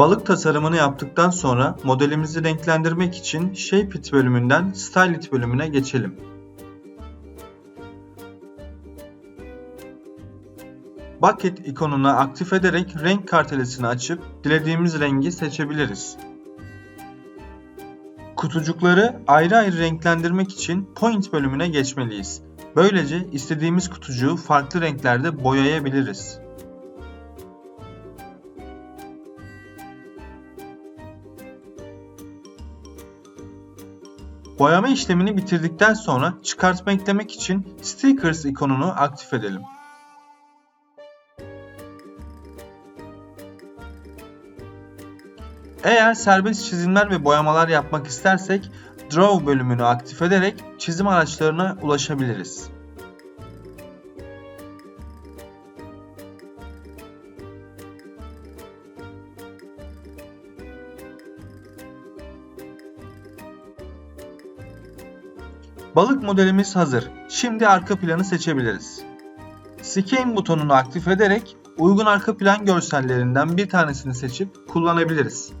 Balık tasarımını yaptıktan sonra modelimizi renklendirmek için Shape It bölümünden Style It bölümüne geçelim. Bucket ikonunu aktif ederek renk kartelesini açıp dilediğimiz rengi seçebiliriz. Kutucukları ayrı ayrı renklendirmek için Point bölümüne geçmeliyiz. Böylece istediğimiz kutucuğu farklı renklerde boyayabiliriz. Boyama işlemini bitirdikten sonra çıkartma eklemek için Stickers ikonunu aktif edelim. Eğer serbest çizimler ve boyamalar yapmak istersek Draw bölümünü aktif ederek çizim araçlarına ulaşabiliriz. Balık modelimiz hazır. Şimdi arka planı seçebiliriz. Scan butonunu aktif ederek uygun arka plan görsellerinden bir tanesini seçip kullanabiliriz.